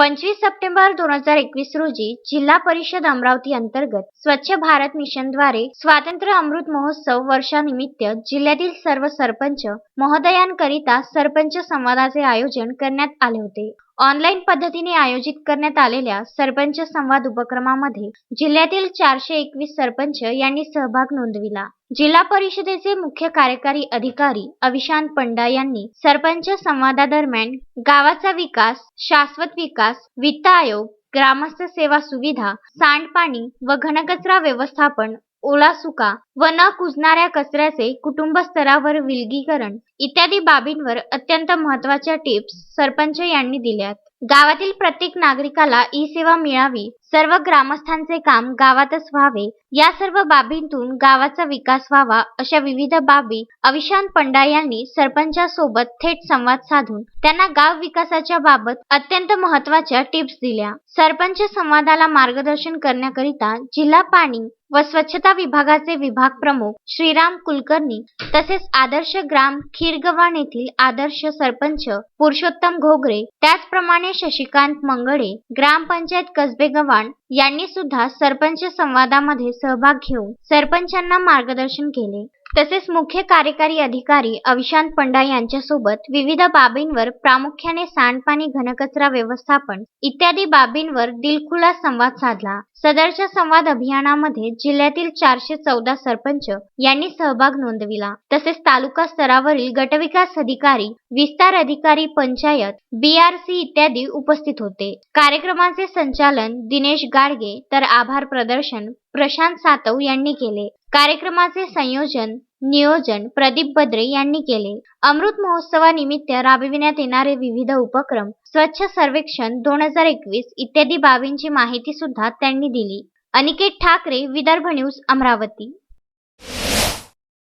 पंचवीस सप्टेंबर दोन हजार एकवीस रोजी जिल्हा परिषद अमरावती अंतर्गत स्वच्छ भारत मिशनद्वारे स्वातंत्र्य अमृत महोत्सव वर्षानिमित्त जिल्ह्यातील सर्व सरपंच महोदयांकरिता सरपंच संवादाचे आयोजन करण्यात आले होते. ऑनलाईन पद्धतीने आयोजित करण्यात आलेल्या सरपंच संवाद उपक्रमामध्ये जिल्ह्यातील चारशे एकवीस सरपंच यांनी सहभाग नोंदविला. जिल्हा परिषदेचे मुख्य कार्यकारी अधिकारी अविशांत पंडा यांनी सरपंच संवादादरम्यान गावाचा विकास शाश्वत विकास वित्त आयोग ग्रामस्थ सेवा सुविधा सांडपाणी व घनकचरा व्यवस्थापन ओला सुका व न कुजणाऱ्या कचऱ्याचे कुटुंब स्तरावर विलगीकरण इत्यादी बाबींवर अत्यंत महत्त्वाच्या टिप्स सरपंच यांनी दिल्यात. गावातील प्रत्येक नागरिकाला ई सेवा मिळावी सर्व ग्रामस्थांचे काम गावातच व्हावे या सर्व बाबींतून गावाचा विकास व्हावा अशा विविध बाबी अविशांत पंडा यांनी सरपंचासोबत थेट संवाद साधून त्यांना गाव विकासाच्या बाबत अत्यंत महत्त्वाच्या टिप्स दिल्या. सरपंच संवादाला मार्गदर्शन करण्याकरिता जिल्हा पाणी व स्वच्छता विभागाचे विभाग प्रमुख श्रीराम कुलकर्णी तसेच आदर्श ग्राम खीरगव्हाण येथील आदर्श सरपंच पुरुषोत्तम घोगरे त्याचप्रमाणे शशिकांत मंगळे ग्रामपंचायत कसबे गव्हाण यांनी सुद्धा सरपंच संवादामध्ये सहभाग घेऊन सरपंचांना मार्गदर्शन केले. तसेच मुख्य कार्यकारी अधिकारी अविशांत पंडा यांच्यासोबत विविध बाबींवर प्रामुख्याने सांडपाणी घनकचरा व्यवस्थापन इत्यादी बाबींवर दिलखुलास संवाद साधला. सदरच्या संवाद अभियानामध्ये जिल्ह्यातील चारशे चौदा सरपंच यांनी सहभाग नोंदविला. तसेच तालुका स्तरावरील गटविकास अधिकारी विस्तार अधिकारी पंचायत बीआरसी इत्यादी उपस्थित होते. कार्यक्रमाचे संचालन दिनेश गाडगे तर आभार प्रदर्शन प्रशांत सातव यांनी केले. कार्यक्रमाचे संयोजन नियोजन प्रदीप बद्रे यांनी केले. अमृत महोत्सवानिमित्त राबविण्यात येणारे विविध उपक्रम स्वच्छ सर्वेक्षण दोन हजार एकवीस इत्यादी बाबींची माहिती सुद्धा त्यांनी दिली. अनिकेत ठाकरे विदर्भ न्यूज अमरावती.